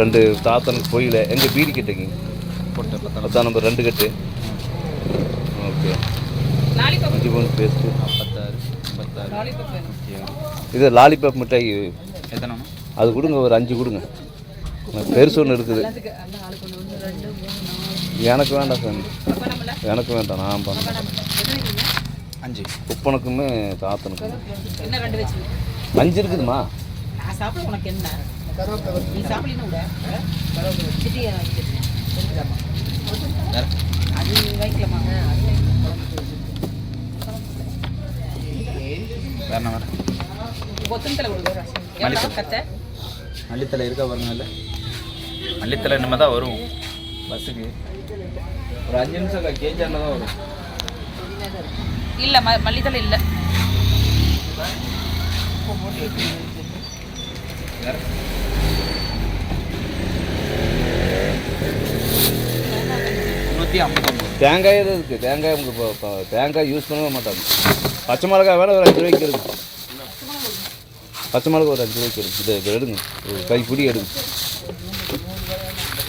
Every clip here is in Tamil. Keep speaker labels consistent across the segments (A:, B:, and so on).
A: ரெண்டு தாத்தனுக்கு பொரியல எங்கே பீடி கட்டுங்க
B: பத்தாம்
A: நம்பர் ரெண்டு கட்டு. ஓகே. அஞ்சு பவுன் பேஸ்ட்டு
B: பத்தாறு பத்தாறு
A: இது லாலிபாப் மிட்டாய்.
B: எத்தனை?
A: அது கொடுங்க ஒரு அஞ்சு கொடுங்க. பெருசு ஒன்று இருக்குது. எனக்கு வேண்டாம் சாமி. எனக்கு வேண்டாம் நான் பண்ணேன்
B: அஞ்சு.
A: குப்பனுக்குமே தாத்தனுக்கும். அஞ்சு இருக்குதுமா?
C: நான் நீ அது கத்தை
B: மல்லித்தலை இருக்கா பாருங்க இல்லை மல்லித்தலை இனிமேல் தான் வரும் பஸ்ஸுக்கு ஒரு அஞ்சு நிமிஷம் கேஜி தான் வரும்
C: இல்லை ம மல்லித்தலை இல்லை
B: வேற முந்நூற்றி ஐம்பத்தொம்பது
A: தேங்காய் எதுவும் இருக்குது தேங்காய் உங்களுக்கு இப்போ- தேங்காய் யூஸ் பண்ணவே மாட்டாங்க. பச்சை மிளகாய் வேணால் ஒரு அஞ்சு ரூபாய்க்கு இருக்கு. பச்சை மிளகா ஒரு அஞ்சு ரூபாய்க்கு இருக்கு. இதை இதை எடுங்க. ஒரு கை பிடி எடுங்க.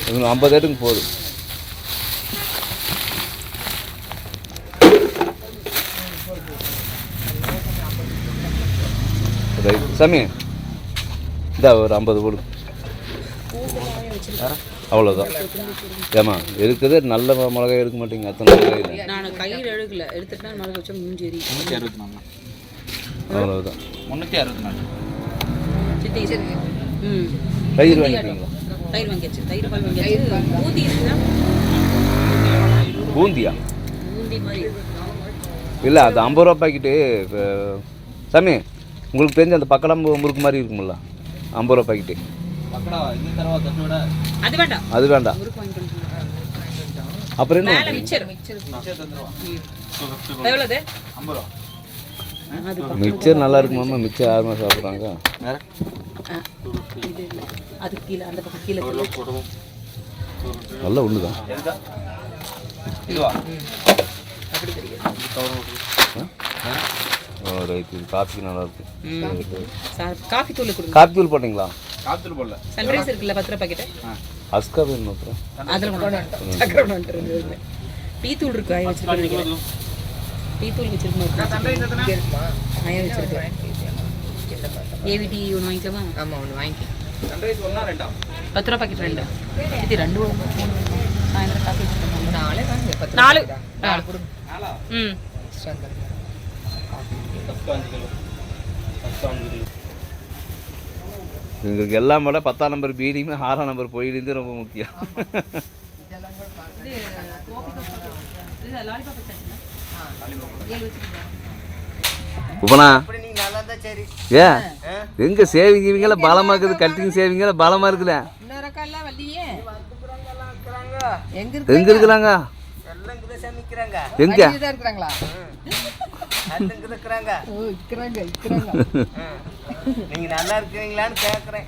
A: இது ஐம்பது எடுங்க போதும். ரைட். சாமி இந்தா ஒரு ஐம்பது போடு. அவ்வளோதான் ஏமா இருக்குது நல்ல மிளகாய் எடுக்க மாட்டீங்க அத்தனை மிளகாய்
C: நான் கையில் எடுக்கல. எடுத்துட்டா மறுக்க வச்சா மூஞ்சேரி
B: முந்நூற்றி அறுபத்தி நாலு.
A: அவ்வளோதான்
B: முந்நூற்றி அறுபத்தி நாலு.
C: சித்தி ம்.
A: தயிர் வாங்கிப்பீங்களா
C: தயிர் வாங்கியாச்சு. தயிர் பால் வாங்கியாச்சு. பூந்தி இருக்குதா?
A: பூந்தியா?
C: பூந்தி மாதிரி.
A: இல்லை அது ஐம்பது ரூபா பாக்கெட்டு சாமி உங்களுக்கு தெரிஞ்ச அந்த பக்கடம்பு முறுக்கு மாதிரி இருக்கும்ல ஐம்பது ரூபா பாக்கெட்டு.
C: அது வேண்டாம்.
A: அது வேண்டாம். அப்புறம் என்ன?
C: மிச்சர்
A: நல்லா இருக்குமாம்மா மிச்சர் யாருமே சாப்பிட்றாங்க.
C: அது கீழே அந்த பக்கம் கீழே.
A: நல்ல ஒன்று தான் காஃபிக்கு நல்லா இருக்கு.
C: சார் காஃபி தூள் கொடுங்க.
A: காஃபி தூள் போட்டிங்களா?
B: காத்துல போடல.
C: சன்ரைஸ் இருக்குல்ல பத்து ரூபா பாக்கெட்டு
A: அஸ்கா வேணும் அப்புறம்
C: அதில் கொண்டு வந்துட்டோம் சக்கரை கொண்டு வந்துட்டு டீ தூள் இருக்கு ஆய வச்சிருக்கேன் நினைக்கிறேன். டீ தூள் வச்சிருக்கோம் ஆய வச்சிருக்கேன். ஏவிடி ஒன்று வாங்கிக்கலாமா? ஆமாம் ஒன்று வாங்கிக்க
B: சன்ரைஸ் ஒன்றா ரெண்டா?
C: பத்து ரூபா பாக்கெட் ரெண்டு இது ரெண்டு? சாயந்தரம் காஃபி வச்சுருக்கோம் நாலு ம்
B: பத்து அஞ்சு கிலோ பத்து அஞ்சு கிலோ
A: எங்களுக்கு எல்லாம் விட பத்தாம் நம்பர் பீடியுமே ஆறாம் நம்பர் பொயிலிருந்து ரொம்ப முக்கியம். உபனா ஏன் எங்க சேவிங் இவங்கள பலமா இருக்குது கட்டிங் சேவிங்கள பலமா இருக்குல்ல?
C: எங்க
A: இருக்கிறாங்க? எங்க?
D: இருக்கிறாங்க நீங்க நல்லா இருக்கிறீங்களான்னு கேக்குறேன்.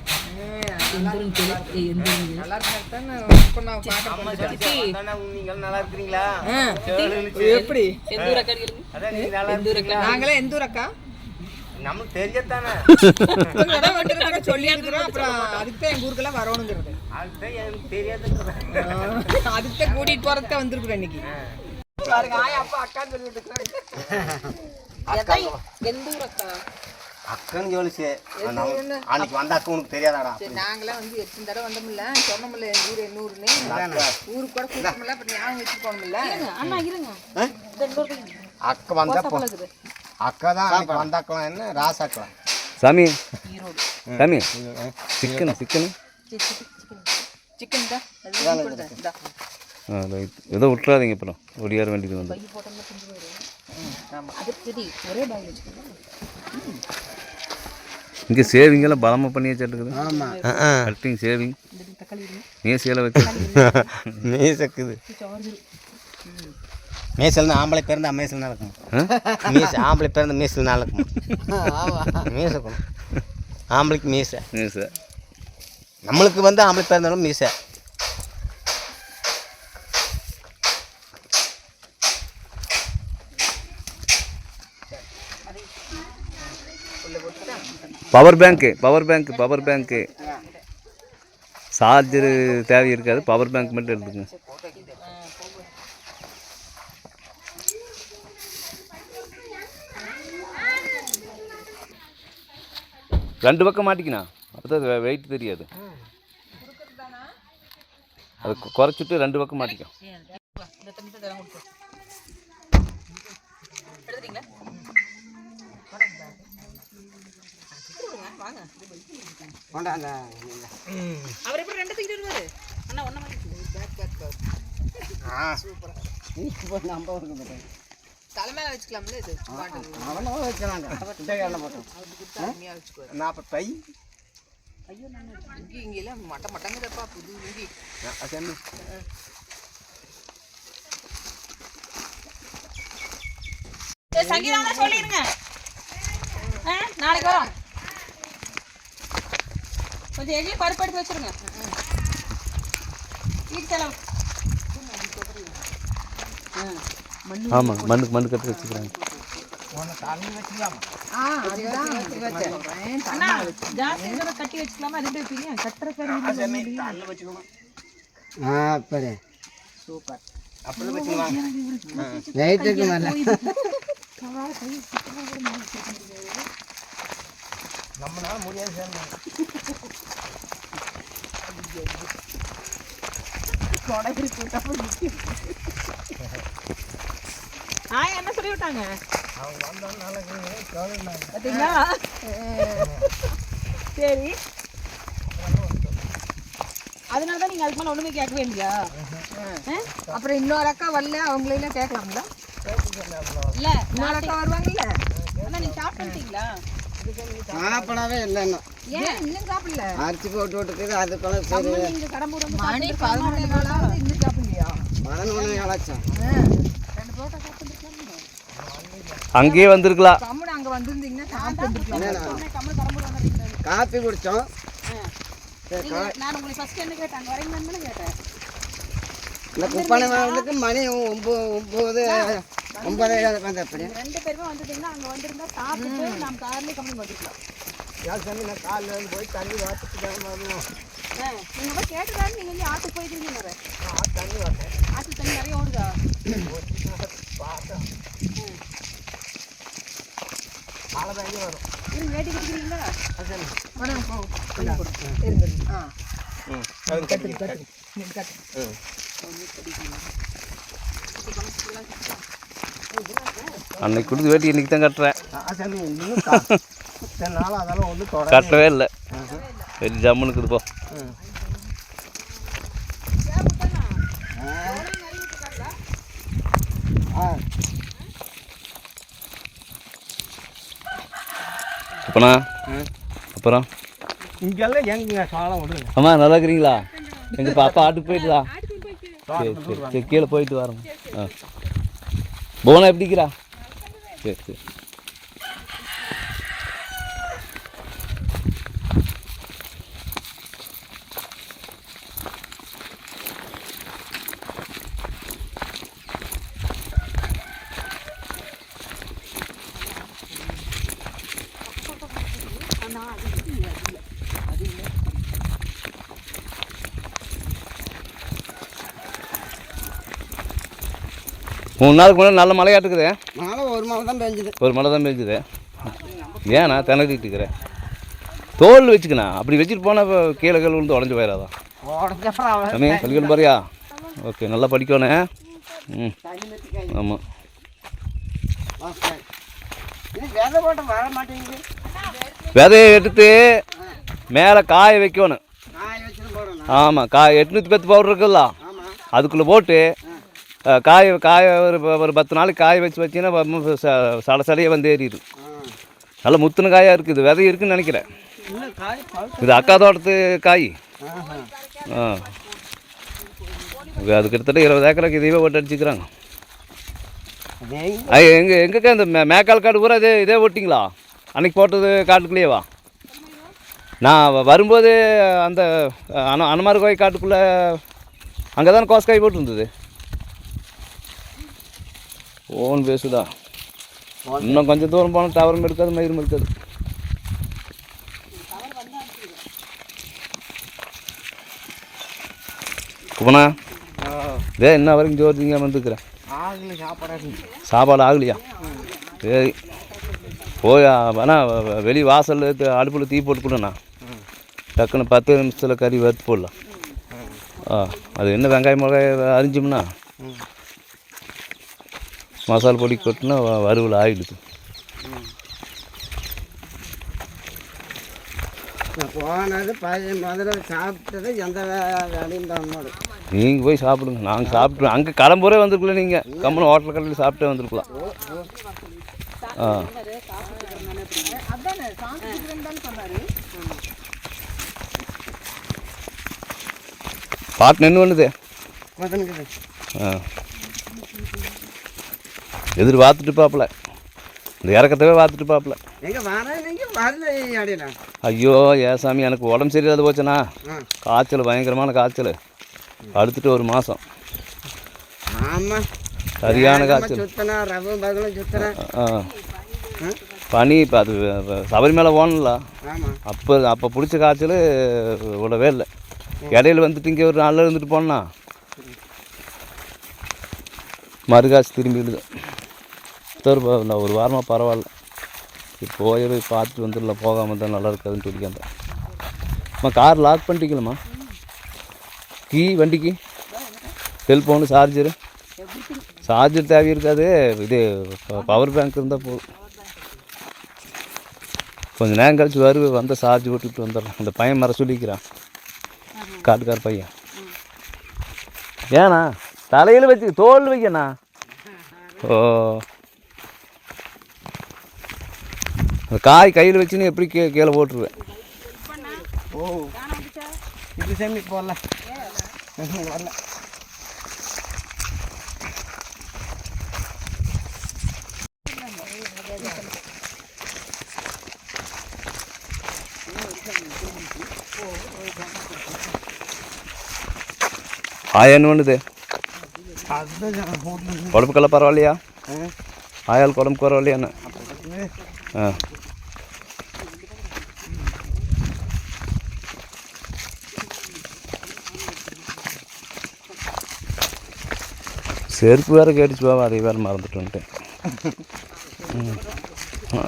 C: எப்படி? நாங்களே எந்த ஊர் அக்கா
D: நமக்கு தெரிஞ்சதானே
C: சொல்லி இருக்கிறோம் அப்புறம் அதுக்கு தான் எங்க ஊருக்கெல்லாம் வரணுங்கிறது.
D: அதுதான் எனக்கு தெரியாதுங்கிறேன்.
C: அதுக்கு தான் கூட்டிட்டு போறதுக்கு வந்திருக்கிறோம் இன்னைக்கு. பாருங்க ஆயா அப்பா அக்கான்னு சொல்லிட்டு எந்த ஊர் அக்கா
D: அக்கன்னு சொல்லிச்சு அன்னைக்கு வந்தாக்க உனக்கு தெரியாதாடா
C: சரி நாங்களே வந்து எத்தனை தடவை வந்தோம்ல சொன்னோம்ல எங்க ஊர் ஊருன்னு ஊருக்கு கூட கூட்டமில்ல அப்புறம் ஞாபகம் வச்சு போனோம்ல அண்ணா இருங்க.
D: அக்கா வந்தா அக்கா தான் அன்னைக்கு வந்தாக்கலாம். என்ன? ராசாக்கலாம்.
A: சாமி. சாமி. Chicken chicken.
C: சிக்கன் தான்
A: ஏதோ விட்டுறாதீங்க அப்புறம். ஒடியார வேண்டியது வந்து.
C: ஆமா அது சரி ஒரே பாயில் வச்சுக்கோங்க.
A: இங்கே சேவிங்கெல்லாம் பலமாக பண்ணி வச்சுருக்குது.
D: ஆமாம்
A: கட்டிங் சேவிங் மேசியெல்லாம் வச்சு
D: மேசக்குது. மேசல் ஆம்பளை பிறந்த மேசல் நடக்கும்? மீச ஆம்பளை பிறந்த மீசல் நடக்கும் மீசக்கும் ஆம்பளைக்கு மீசை.
A: மேச.
D: நம்மளுக்கு வந்து ஆம்பளை பிறந்தாலும் மீசை.
A: பவர் பேங்க்கு பவர் பேங்க் பவர் பேங்க்கு. சார்ஜரு தேவை இருக்காது பவர் பேங்க் மட்டும் எடுத்துங்க ரெண்டு பக்கம் மாட்டிக்கினா? அப்போ தான் வெயிட் தெரியாது. அது குறைச்சிட்டு ரெண்டு பக்கம் மாட்டிக்கும்
C: இந்த தம்பி தான் தரம் கொடுக்கும் எடுத்துட்டீங்களா வாங்க அவர் எப்படி ரெண்டு தூக்கிட்டு வருவாரு? அண்ணா ஒன்றை
D: ஆ. சூப்பர் இப்போ நம்ம இருக்கு பாருங்க
C: தலைமையில வச்சுக்கலாம்ல இது?
D: அவனும் வைக்கிறாங்க எண்ணெய் போட்டோம். நாற்பது பை
C: ஐயோ நான் இங்கே இங்கெல்லாம் மட்ட மட்டங்குதப்பா புது இங்கி
D: செம்மி
C: சரி சங்கீதா சொல்லிடுங்க. நாளைக்கு வரோம். கொஞ்சம் எங்கேயும் பருப்பு எடுத்து வச்சிருங்க. வீட்டு செலவு.
A: ஆமாம் மண்ணுக்கு மண்ணு கட்டி வச்சுக்கிறாங்க.
C: கட்டி வச்சுக்கலாமா? அது எப்படி வைப்பீங்க கட்டுற
D: ஆ அப்படி சூப்பர். அப்படி வச்சுக்கலாம் வெயிட்டுக்கு மேலே. நம்மளால முடியாது சார்.
C: ஆ என்ன சொல்லி விட்டாங்க? பார்த்தீங்களா சரி. அதனால தான் நீங்கள் அதுக்கு மேலே ஒன்றுமே கேட்கவே இல்லையா?
E: அப்புறம் இன்னொரு அக்கா வரல அவங்களெல்லாம் கேட்கலாம்ல?
C: இல்லை
E: இன்னொரு அக்கா வருவாங்கல்ல?
C: அண்ணா நீங்கள் சாப்பிட்டுட்டீங்களா
D: சாப்பிடவே இல்லை இன்னும்
E: சாப்பிடல?
D: அரிசி போட்டு விட்டுக்குது அதுக்குள்ள சரி.
C: நீங்கள் கடம்பூர் வந்து
E: மணி பதினொன்று நாளாவது இன்னும் சாப்பிடலையா?
D: பதினொன்று
E: ரெண்டு சாப்பிட்டுருக்கலாம்
A: அங்கேயே வந்திருக்கலாம்.
E: கம்முன்னு அங்கே வந்திருந்தீங்கன்னா சாப்பிட்டுருக்கலாம்
D: காப்பி குடித்தோம்
C: நான் உங்களை ஃபர்ஸ்ட் என்ன கேட்டேன்? அங்கே வரீங்கன்னு கேட்டேன்.
D: இந்த குப்பானை வரதுக்கு மணி ஒம்பது ஒம்பது வந்து
C: ரெண்டு பேருமே வந்துட்டீங்கன்னா அங்கே வந்திருந்தா சாப்பிட்டு நம்ம கார்லேயே கம்மி வந்துக்கலாம்
D: யார் சாமி நான் காலில் வந்து போய் தண்ணி வாத்துட்டு தான் வரணும்.
C: நீங்கள் போய் கேட்டுதான் நீங்கள் வந்து ஆற்றுக்கு போயிருக்கீங்க வேறு
D: தண்ணி வரேன்
C: ஆற்று தண்ணி நிறைய ஓடுதா?
D: மழை தண்ணி வரும்.
C: இருங்க வேட்டி கட்டிக்கிறீங்களா?
A: அன்னைக்கு கொடுத்து வேட்டி இன்னைக்கு தான் கட்டுறேன். கட்டவே இல்லை. சரி ஜம்முன்னு இருக்குது போ
D: ஆ.
A: அப்பனா? அப்புறம்?
D: இங்கெல்லாம் எங்க சாலம் விடுங்க.
A: அம்மா நல்லா இருக்கிறீங்களா? எங்கள் பாப்பா ஆட்டுக்கு போயிட்டுதா? சரி சரி சரி கீழே போயிட்டு வரோம் ஆ. போனா எப்படிக்கிறா சரி சரி. மூணு நாளுக்கு முன்னாடி நல்ல மழையாட்டுக்குது.
D: மழை ஒரு மழை தான் பெஞ்சுது.
A: ஒரு மழை தான் பெஞ்சுது. ஏண்ணா திணறிட்டு இருக்கிறேன் தோல் வச்சுக்கண்ணா. அப்படி வச்சுட்டு போனால் கீழே கீழே விழுந்து உடஞ்சி போயிடாதான்
D: உடஞ்சப்பறம் அவன்
A: சாமி படிக்கணும் பாரியா ஓகே நல்லா படிக்கணும் ம். ஆமாம் விதையை எடுத்து மேலே காய வைக்கணும் ஆமாம் காய் எட்நூற்றி பத்து பவுடர் இருக்குல்ல? அதுக்குள்ளே போட்டு காய காய ஒரு ஒரு பத்து நாளைக்கு காய வச்சு வச்சிங்கன்னா சட சடையே வந்து ஏறிடும். நல்ல முத்துன காயாக இருக்குது விதை இருக்குன்னு நினைக்கிறேன். இது அக்கா தோட்டத்து காய். ஆ. இது அது கிட்டத்தட்ட இருபது ஏக்கருக்கு இதையே போட்டு அடிச்சுக்கிறாங்க.
D: எங்க
A: எங்கக்கா இந்த மே மேக்கால் காடு பூரா இதே இதே ஓட்டிங்களா? அன்னைக்கு போட்டது காட்டுக்குள்ளேயேவா நான் வரும்போது அந்த அன அனமார் கோயில் காட்டுக்குள்ளே அங்கே தானே கோசக்காய் போட்டுருந்தது. ஓன் பேசுதா இன்னும் கொஞ்சம் தூரம் போனால் டவரும் இருக்காது மயிரும் இருக்காது. குப்பனா இதே என்ன வரைக்கும் ஜோர் வந்துருக்குறேன் சாப்பாடு ஆகலையா? சரி போய் வேணா வெளி வாசலில் அடுப்பில் தீ போட்டுக்கணுண்ணா டக்குன்னு பத்து நிமிஷத்தில் கறி வறுத்து போடலாம். ஆ அது என்ன வெங்காயம் மிளகாய் அரிஞ்சோம்னா? மசாலா பொடி கொட்டினா வறுவல் ஆகிடுது
D: போனது முதல்ல சாப்பிட்டது எந்த வேலையும் பண்ண மாட்டோம்
A: நீங்கள் போய் சாப்பிடுங்க. நாங்கள் சாப்பிட்டு அங்கே கடம்பூரே வந்திருக்கல நீங்கள் கம்மன் ஹோட்டல் கடையில் சாப்பிட்டே வந்திருக்கலாம். ஆ பாட்டு நின்று பண்ணுது ஆ. எதிர் பார்த்துட்டு பாப்பல இந்த இறக்கத்தவே பார்த்துட்டு
D: அடையில
A: ஐயோ ஏன் சாமி எனக்கு உடம்பு சரியில்லாத போச்சுண்ணா. காய்ச்சல் பயங்கரமான காய்ச்சல். அடுத்துட்டு ஒரு மாதம் சரியான காய்ச்சல். ஆ பனி இப்போ அது சபரிமலை போகணும்ல அப்போ அப்போ பிடிச்ச காய்ச்சல் விடவே இல்லை. இடையில வந்துட்டு இங்கே ஒரு நாளில் இருந்துட்டு போனா. மறுகாய்ச்சி திரும்பி விடுது சரி நான் ஒரு வாரமாக பரவாயில்ல. இப்போ போய் பார்த்துட்டு வந்துடல போகாமல் தான் நல்லா இருக்காதுன்னு சொல்லிக்காந்த அம்மா கார் லாக் பண்ணிட்டீங்களம்மா? கீ வண்டிக்கு? செல்ஃபோனு சார்ஜரு சார்ஜர் தேவை இருக்காது. இது பவர் பேங்க் இருந்தால் போதும். கொஞ்சம் நேரம் கழிச்சு வருவேன் வந்து சார்ஜ் ஓட்டிட்டு வந்துடுறேன் அந்த பையன் மர சொல்லிக்கிறான். காட்டுக்கார பையன். ஏண்ணா தலையில் வச்சு தோல் வைக்கண்ணா. ஓ. அந்த காய் கையில் வச்சுன்னு எப்படி கீ கீழே போட்டுருவேன்.
D: ஓ. இது சேமி போடல வரல
A: ஆயா என்ன பண்ணுது? உடம்புக்கெல்லாம் பரவாயில்லையா? ஆயாளுக்கு உடம்புக்கு பரவாயில்லையாண்ணா ஆ. செருப்பு வேறு கேட்டுச்சு பாவா அதை வேறு மறந்துட்டு வந்துட்டேன்.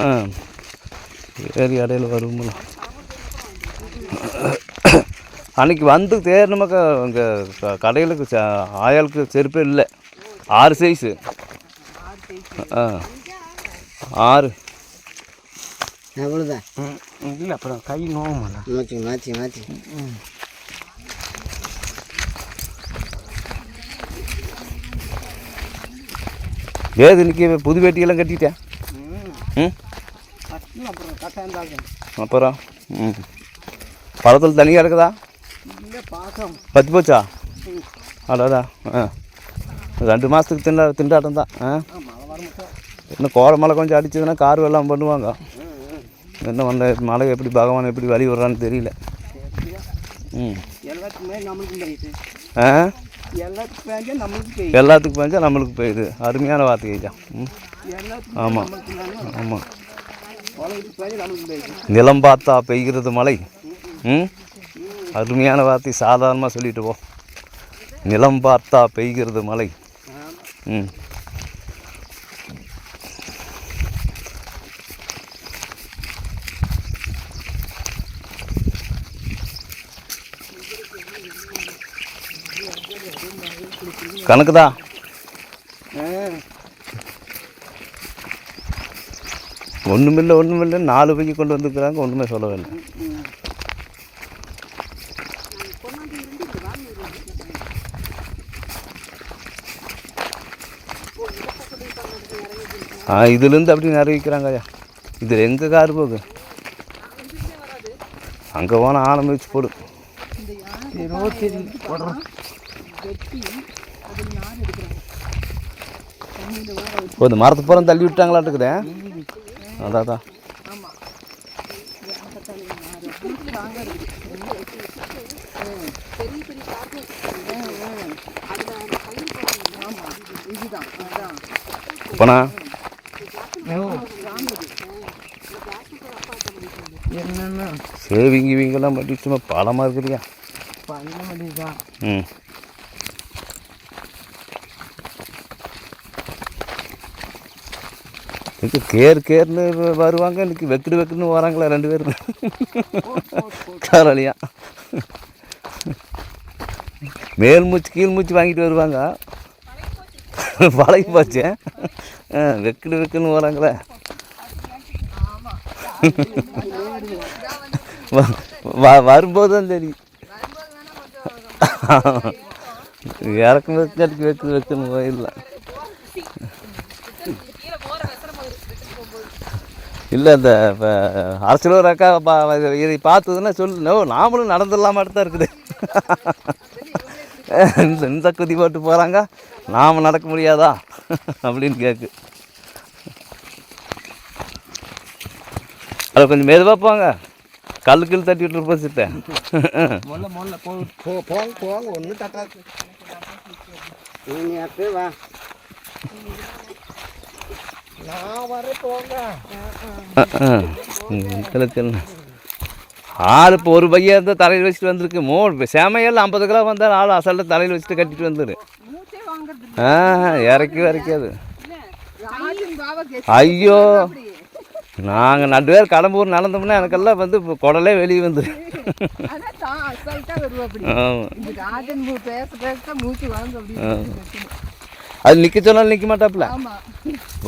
A: ஆ. சரி இடையில வரும்போது அன்னைக்கு வந்து தேர்னமாக்கா இங்கே கடையில் ஆயாளுக்கு செருப்பே இல்லை. ஆறு சைஸு ஆ. ஆறு.
D: எவ்வளோதான் இல்லை அப்புறம் கை நோவமாண்ணா மாற்றி மாற்றி மாற்றி
A: ஏது இன்னைக்கு புது வேட்டியெல்லாம் கட்டிட்டேன் ம்.
D: அப்புறம்
A: ம். பழத்தில் தனியாக இருக்குதா? பத்தி போச்சா? அடாடா. ஆ. ரெண்டு மாதத்துக்கு திண்டா திண்டாட்டம் தான். ஆ? இன்னும் கோடை மழை கொஞ்சம் அடிச்சதுன்னா கார் வெள்ளம் பண்ணுவாங்க. என்ன பண்ண மழை எப்படி பகவான் எப்படி வழி விடுறான்னு தெரியல. ம். ஆ?
D: எல்லாத்துக்கும் பேஞ்சா நம்மளுக்கு
A: போயிடுது. அருமையான வார்த்தை ஐயா. ம். ஆமாம் ஆமாம் நிலம் பார்த்தா பெய்கிறது மழை. ம். அருமையான வார்த்தை சாதாரணமாக சொல்லிட்டு போ. நிலம் பார்த்தா பெய்கிறது மழை. ம். கணக்குதா? ஒன்றுமில்லை ஒன்றுமில்லை நாலு பைக்கு கொண்டு வந்துருக்குறாங்க. ஒன்றுமே சொல்லவே இல்லை ஆ இதுலேருந்து அப்படி நிறைய விற்கிறாங்க ஐயா. இதில் எங்கே கார் போகுது? அங்கே போனால் ஆழம் வச்சு போடு.
D: இருபத்தி போடுறோம்
A: ஓ இந்த மரத்து புறம் தள்ளி விட்டாங்களாட்டுக்குதே அதான் அதான். போனா? சேவிங் இவங்கெல்லாம் பண்ணி சும்மா பழமாக இருக்குதுயா ம். இன்னைக்கு கேர் கேர்னு வருவாங்க இன்னைக்கு வெக்குடு வெக்குன்னு வராங்களா ரெண்டு பேரும் காரலியா மேல் மூச்சு கீழ் மூச்சு வாங்கிட்டு வருவாங்க பழகி போச்சு ஆ, வெக்குடு வெக்குன்னு வராங்களே வ- வரும்போது தான் தெரியும் இறக்கும் வெக்கு வெக்கு போயிடலாம் இல்லை இந்த இப்போ அரசியல் அக்கா பா இதை பார்த்ததுன்னா சொல்லு நோ நாமளும் நடந்துடலாமா தான் இருக்குது. இந்த இந்த குதி போட்டு போகிறாங்க நாம் நடக்க முடியாதா? அப்படின்னு கேட்கு அது கொஞ்சம் மெதுவாக போங்க. கல் கல் தட்டி விட்டுருப்போம் சித்த
D: போ போங்க போங்க. ஒன்றும் தட்டாது.
A: ஆள் இப்போ ஒரு பையன் இருந்தால் தலையில் வச்சுட்டு வந்திருக்கு. மூணு சேமையெல்லாம் ஐம்பது கிலோ வந்தால் ஆள் அசல்ல தலையில் வச்சுட்டு கட்டிட்டு வந்துரு. ஆ இறக்கி இறக்காது ஐயோ. நாங்கள் ரெண்டு பேர் கடம்பூர் நடந்தோம்னா எனக்கெல்லாம் வந்து இப்போ குடலே வெளியே
E: அசால்ட்டா அப்படி
A: ஆமாம் அது நிற்க சொன்னாலும் நிற்க மாட்டாப்புல.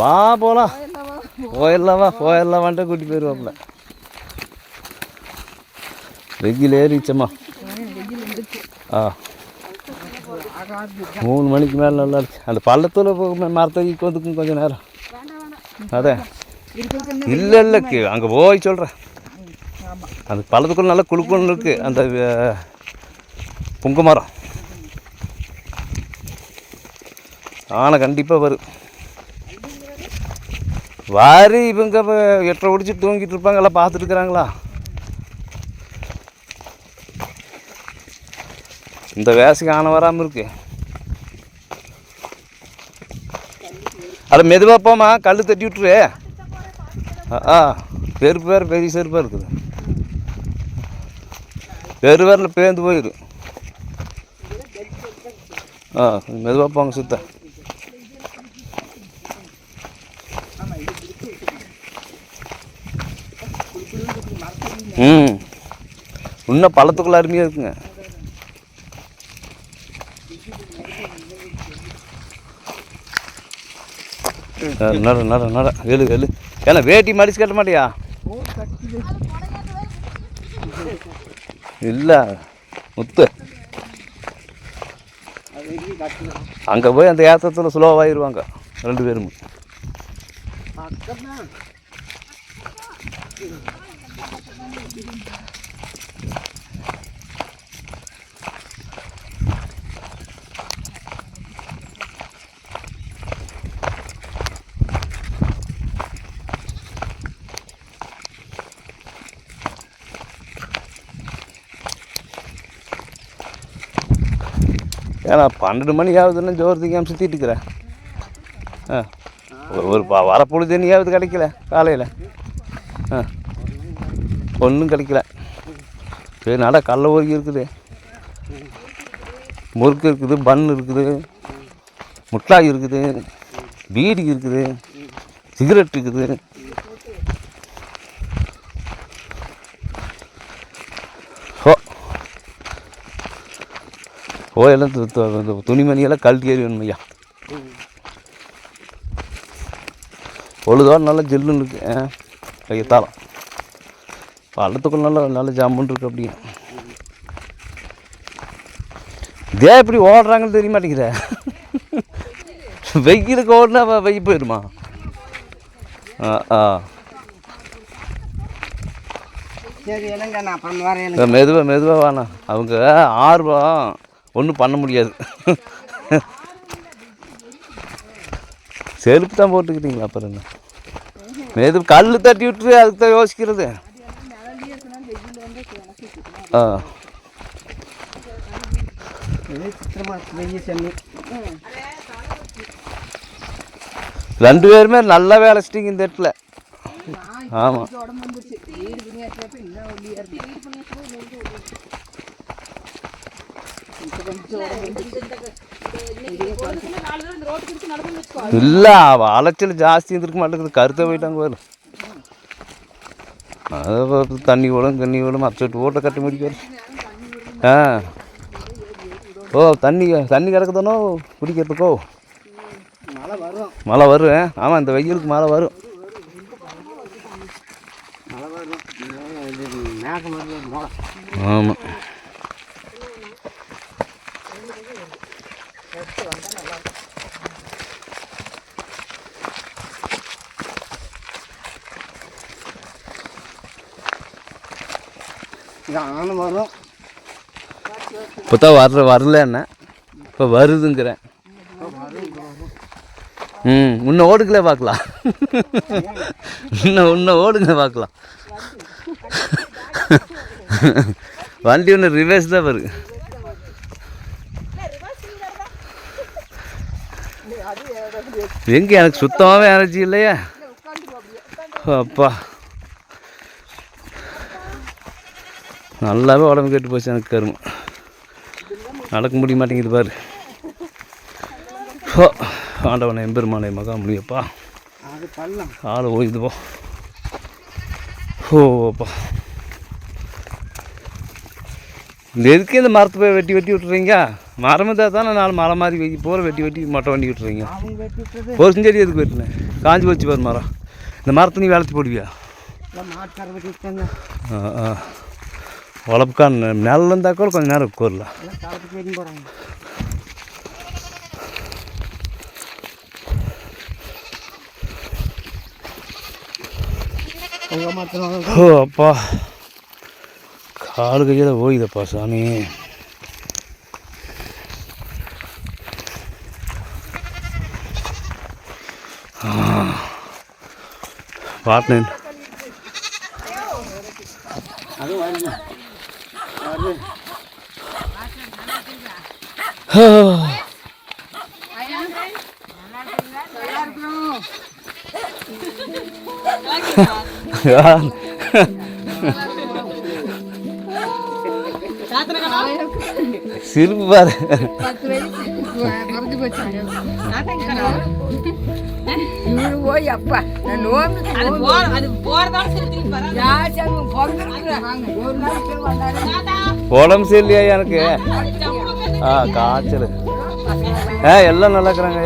A: வா போகலாம் போயிடலாம்? வா போயிடலாம்? வந்துட்டு கூட்டி போயிடுவாப்புல வெயில் ஏறிச்சம்மா ஆ. மூணு மணிக்கு மேலே நல்லா இருக்கு. அந்த பள்ளத்தில் மரத்தடிக்கு வந்துக்கும் கொஞ்சம் நேரம். அதே. இல்லை இல்லை அங்கே போய் சொல்கிறேன் அந்த பள்ளத்துக்குள்ள நல்லா குழுக்குன்னு இருக்குது அந்த புங்க மரம். ஆனை கண்டிப்பாக வரும். வாரி இவங்க எட்டரை ஒடிச்சு தூங்கிட்டு இருப்பாங்க எல்லாம் பார்த்துட்டு இருக்கிறாங்களா? இந்த வேசைக்கு ஆனை வராமல் இருக்கு. அட மெதுவாக போமா கல் தட்டி விட்டுரு. ஆ, பெருப்பு வேறு பெரிய செருப்பாக இருக்குது. பெரு வேரில் பேந்து போயிடும் ஆ மெதுவாக போங்க சுத்தம் ம். இன்னும் பழத்துக்குள்ள அருமையாக இருக்குங்க. நட நட நட. எழு எழு ஏன்னா வேட்டி மடிச்சு கட்ட மாட்டியா? இல்லை. முத்து. அங்கே போய் அந்த ஏத்தத்தில் ஸ்லோவாகிடுவாங்க ரெண்டு பேரும். ஏன்னா பன்னெண்டு மணி ஆகுதுன்னு ஜோர் திங்காம சுற்றிட்டு இருக்கிறேன் ஆ. ஒரு- ஒரு வரப்பொழுது தண்ணியாவது கிடைக்கல காலையில். ஆ. ஒன்றும் கிடைக்கல. சரி நட கடல ஊருக்கு இருக்குது. முறுக்கு இருக்குது பன் இருக்குது முட்டாய் இருக்குது பீடி இருக்குது சிகரெட் இருக்குது. ஓ ஓ எல்லாம் துணிமணியெல்லாம் கழட்டி ஏறி ஐயா. பொழுதோடு நல்லா ஜில்லுன்னு இருக்கு. ஆ பள்ளத்துக்குள்ள நல்லா நல்ல ஜம்முன்னு இருக்கு அப்படியே. இதே இப்படி ஓடுறாங்கன்னு தெரிய மாட்டேங்குதே. வெயிலுக்கு ஓடினா வெயில் போயிடுமா ஆ ஆ. மெதுவாக மெதுவாக வேணாம் அவங்க ஆர்வம் ஒன்றும் பண்ண முடியாது. செருப்பு தான் போட்டுக்கிட்டீங்களா அப்புறம் என்ன? மெது கல் தட்டி விட்டுரு அதுக்கு தான் யோசிக்கிறது ஆ
D: சித்திரமா வெயில் செம்மி
A: ரெண்டு பேருமே நல்லா வேலை செஞ்சிங்க இந்த இடத்துல ஆமாம் இல்லை அலைச்சல் ஜாஸ்தி இருந்திருக்க மாட்டேங்குது கருத்தை போயிட்டாங்க பாரு அதை தண்ணி ஓடும் தண்ணி ஓடும் மற்ற ஓட்டை கட்டி முடிக்காரு ஆ. ஓ தண்ணி தண்ணி கிடக்குதானோ குடிக்கிறதுக்கோ?
D: மழை வரும்.
A: மழை வரும். ஆமாம் இந்த வெயிலுக்கு மழை. வரும் ஆமாம்
D: இது ஆணும் வரும்
A: இப்போ தான் வர்ற வரல என்ன? இப்போ வருதுங்கிறேன். ம் இன்னும் ஓடுங்களே பார்க்கலாம். இன்னும் இன்னும் ஓடுங்க பார்க்கலாம். வண்டி ஒன்று ரிவர்ஸ் தான் வருது. எங்கே எனக்கு சுத்தமாகவே எனர்ஜி இல்லையா? அப்பா. நல்லாவே உடம்பு கெட்டு போச்சு எனக்கு கரும. நடக்க முடிய மாட்டேங்குது பாரு. ஹோ ஆண்டவனை எம்பெருமானை மகா முடியப்பா ஆள் ஓய்து போ. ஓ அப்பா. இந்த எதுக்கு இந்த மரத்தை போய் வெட்டி வெட்டி விட்டுறீங்க? மரம் இருந்தால் தானே நாலு மலை மாதிரி வெட்டி போகிற வெட்டி வெட்டி மொட்டை வண்டி விட்டுறீங்க. ஒரு செஞ்சடி எதுக்கு வெட்டினேன் காஞ்சி போச்சு பாரு மரம். இந்த மரத்தை நீ வேலைச்சு போடுவியா? ஆ ஆ. உழப்புக்கா நிலம் இருந்தால் கூட கொஞ்சம் நேரம் உட்காரலாம்
D: எல்லாம் காலத்துக்கு வெட்டி போகிறாங்க உங்க மாத்திரம்
A: ஓ அப்பா காலு கையில் ஓய்தப்பா சாமி பாட்டினேன்
D: அது வருது வருது
A: சிரிப்பு பாரு
E: பத்து வயசு மறந்து போச்சாங்க இவரு போய் அப்பா நான் நோம்புக்கு
C: அது போற அது போறதால சரி திரும்பி வராது
E: யாச்சாங்க பிறந்திருக்கிறேன் ஒரு நாளைக்கு வந்தாரு
A: உடம்பு சரியில்லையா எனக்கு ஆ காய்ச்சல். ஆ எல்லாம் நல்லா இருக்கிறாங்க.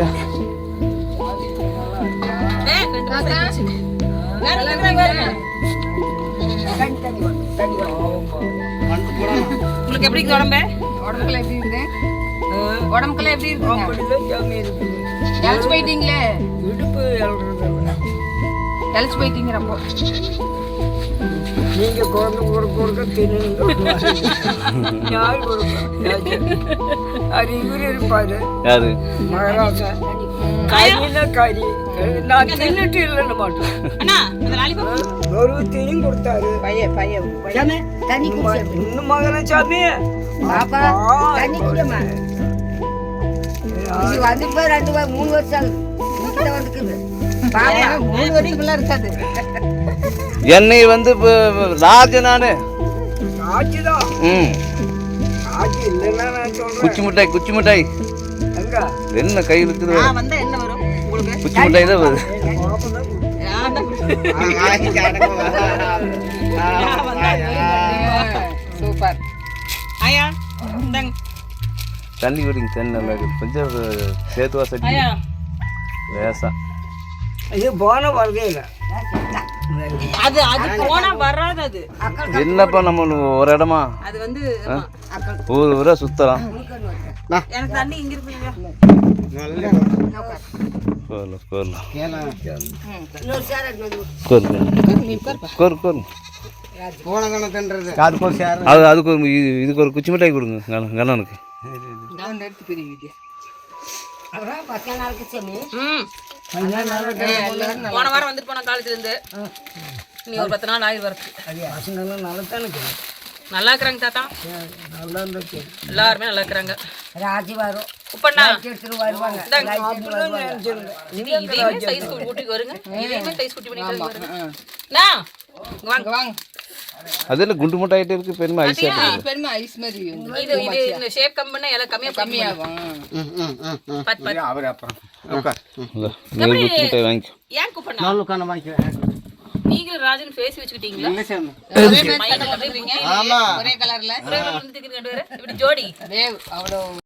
C: உங்களுக்கு எப்படி இருக்கு உடம்பு?
E: உடம்புல எப்படி இருக்கு உடம்புக்குள்ள எப்படி இருக்கு இழைச்சு போயிட்டீங்களே? இடுப்பு இழைச்சு போயிட்டீங்க ரொம்ப.
F: நீங்க குழந்தை கொடுக்க கொடுக்க தின்னு யார் கொடுப்பா அது இவர் இருப்பாரு.
A: யாரு?
F: மகாராஜா. கறினா கறி நான் தின்னுட்டு இல்லைன்னு மாட்டேன். ஒரு தீனியும் கொடுத்தாரு.
E: பையன் பையன்
F: இன்னும் மகன சாமி.
E: பாப்பா தண்ணி இது வந்து போய் ரெண்டு மூணு வருஷம் வந்துக்குது. பாப்பா மூணு வருஷத்துக்குள்ள இருக்காது.
A: என்னை வந்து இப்போ லார்ஜ் நான். ம். குச்சி மிட்டாய் குச்சி மிட்டாய்.
F: எங்க?
A: என்ன கையில் இருக்குது
C: நான் வந்தா என்ன வரும் உங்களுக்கு?
A: குச்சி மிட்டாய் தான் வருது.
E: சூப்பர்.
C: இந்தாங்க.
A: தண்ணி குடிங்க தண்ணி நல்லா இருக்குது கொஞ்சம் சேர்த்து வசதி
C: ஆயா
A: லேசா.
F: இது போன வருதே இல்லை
C: அது அது போனா வராது அது.
A: என்னப்பா நம்ம ஒரு இடமா?
C: அது வந்து.
A: ஊர் ஊரா சுத்தலாம்
C: எனக்கு தண்ணி இங்க
D: அதுக்கு ஒரு சேர்.
A: அது அதுக்கு ஒரு இது இதுக்கு ஒரு குச்சி மிட்டாய் கொடுங்க கண்ண- கண்ணனுக்கு
C: போன வாரம் வந்துட்டு போன காலேஜ்ல இருந்து நீ ஒரு பத்து நாள் ஆயிரம் வரது
F: பசங்கெல்லாம் நல்லா தானே இருக்குது.
C: நல்லா இருக்கிறாங்க தாத்தா.
F: நல்லா இருந்துச்சு
C: எல்லாருமே நல்லா இருக்கிறாங்க.
E: ராஜி வரும்
C: உப்பண்ணா.
E: எடுத்துட்டு வருவாங்க.
C: இது இதையுமே சைஸ் கூட்டி வருங்க. இதையுமே சைஸ் கூட்டி பண்ணிட்டு வருங்க வாங்க
E: வாங்க.
A: அதில் குண்டு முட்டாயிட்டு இருக்கு? பெருமை இருக்குது
F: பெருமை ஐஸ் மாதிரி
C: இது இது இந்த ஷேப் கம் பண்ணா எல்லாம் கம்மியா கம்மியாகும் பத் பத்.
D: அவர் அப்புறம். உட்கார்.
A: நீ குச்சி மிட்டாய் வாங்கிக்கோ.
C: ஏன் கூப்பிடணும்?
D: உட்காந்து வாங்கிக்கிறேன்
C: நீங்களும் ராஜன் ஃபேஸ் வச்சுக்கிட்டீங்களா?
D: இல்லை ஆமா.
C: ஒரே கலர்ல ஒரே கலர்ல இப்படி ஜோடி?
F: அவ்வளோ